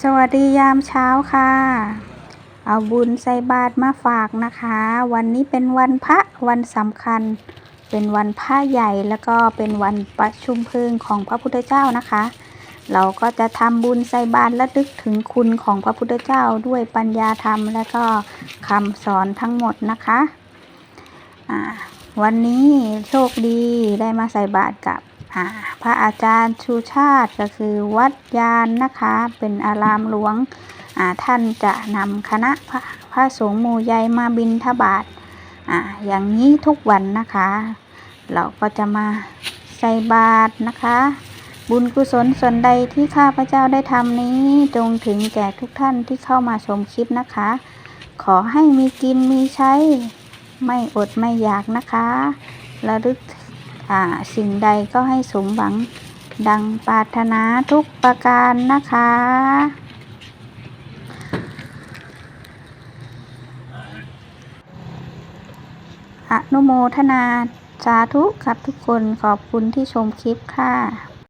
สวัสดียามเช้าค่ะ เอาบุญใส่บาตรมาฝากนะคะ วันนี้เป็นวันพระวันสำคัญ เป็นวันพระใหญ่แล้วก็เป็นวันประชุมเพลิงของพระพุทธเจ้านะคะ เราก็จะทำบุญใส่บาตรและลึกถึงคุณของพระพุทธเจ้าด้วยปัญญาธรรม และก็คำสอนทั้งหมดนะคะ อ่า วันนี้โชคดีได้มาใส่บาตรกับพระอาจารย์ชูชาติก็คือวัดยานนะคะ เป็นอารามหลวงท่านจะนำคณะพระพระสงฆ์มูใหญ่มาบินทบาทออย่างนี้ทุกวันนะคะ เราก็จะมาใส่บาตรนะคะ บุญกุศลส่วนใดที่ข้าพเจ้าได้ทำนี้จงถึงแก่ทุกท่านที่เข้ามาชมคลิปนะคะ ขอให้มีกินมีใช้ ไม่อดไม่อยากนะคะระลึกสิ่งใดก็ให้สมหวังดังปรารถนาทุกประการนะคะ อนุโมทนาสาธุครับทุกคนขอบคุณที่ชมคลิปค่ะ